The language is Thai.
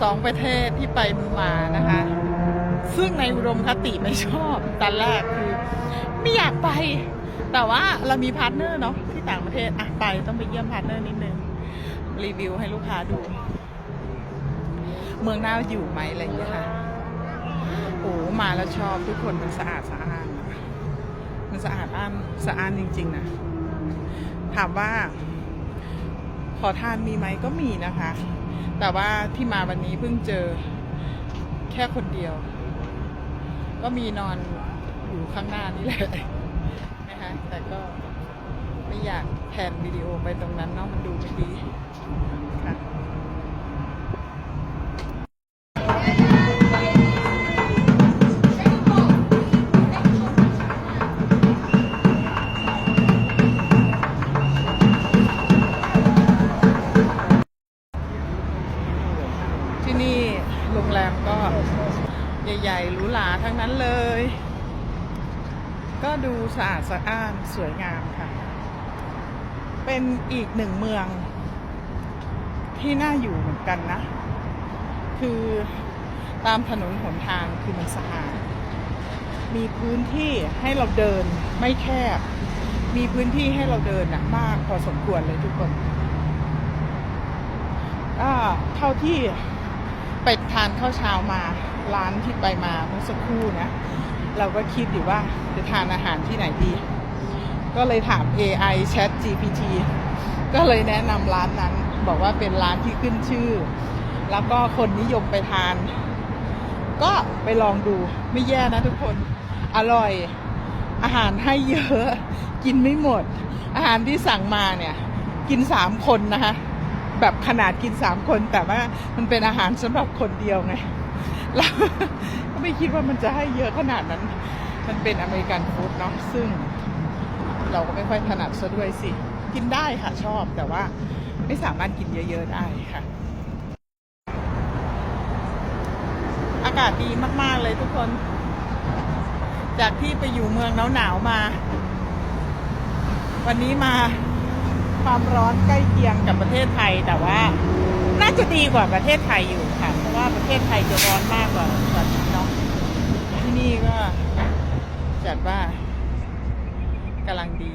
สองประเทศที่ไปมานะคะ ซึ่งในอุดมคติไม่ชอบตอนแรกคือ ไม่อยากไป แต่ว่าเรามีพาร์ทเนอร์เนาะที่ต่างประเทศอะไปต้องไปเยี่ยมพาร์ทเนอร์นิดนึง รีวิวให้ลูกค้าดู เมืองน่าอยู่ไหมอะไรอย่างเงี้ยค่ะโอ้มาแล้วชอบทุกคนมันสะอาดสะอาดมันสะอาดอ้านสะอาดจริง ๆ นะ ถามว่าขอทานมีไหมก็มีนะคะ แต่ว่าที่มาวันนี้เพิ่งเจอแค่คนเดียว ก็มีนอนอยู่ข้างหน้านี่แหละนะคะแต่ก็ไม่อยากแทนวิดีโอไปตรงนั้นเนาะมันดูไม่ดี มก็ใหญ่ๆหรูหราทั้งนั้นเลย ก็ดูสะอาดสะอ้านสวยงามค่ะ เป็นอีกหนึ่งเมืองที่น่าอยู่เหมือนกันนะ คือตามถนนหนทางคือมันสะอาด มีพื้นที่ให้เราเดินไม่แคบ มีพื้นที่ให้เราเดินนะมากพอสมควรเลยทุกคนก็เท่าที่ ไปทานข้าวเช้ามาร้านที่ไปมาเมื่อสักครู่นะเราก็คิดอยู่ว่าจะทานอาหารที่ไหนดี ก็เลยถาม AI Chat GPT ก็เลยแนะนำร้านนั้น บอกว่าเป็นร้านที่ขึ้นชื่อ แล้วก็คนนิยมไปทาน ก็ไปลองดูไม่แย่นะทุกคน อร่อย อาหารให้เยอะ กินไม่หมด อาหารที่สั่งมาเนี่ย กินสามคนนะคะ แบบขนาดกินสามคน แต่ว่ามันเป็นอาหารสำหรับคนเดียวไงแล้วก็ไม่คิดว่ามันจะให้เยอะขนาดนั้น มันเป็นอเมริกันฟู้ดเนาะซึ่ง เราก็ไม่ค่อยถนัดซะด้วยสิ กินได้ค่ะชอบแต่ว่าไม่สามารถกินเยอะๆได้ค่ะ อากาศดีมากๆเลยทุกคน จากที่ไปอยู่เมืองหนาวๆมา วันนี้มา ความร้อนใกล้เคียงกับประเทศไทย แต่ว่าน่าจะดีกว่าประเทศไทยอยู่ค่ะ เพราะว่าประเทศไทยจะร้อนมากกว่ากว่นี้เนาะที่นี่ก็จัดว่ากำลังดี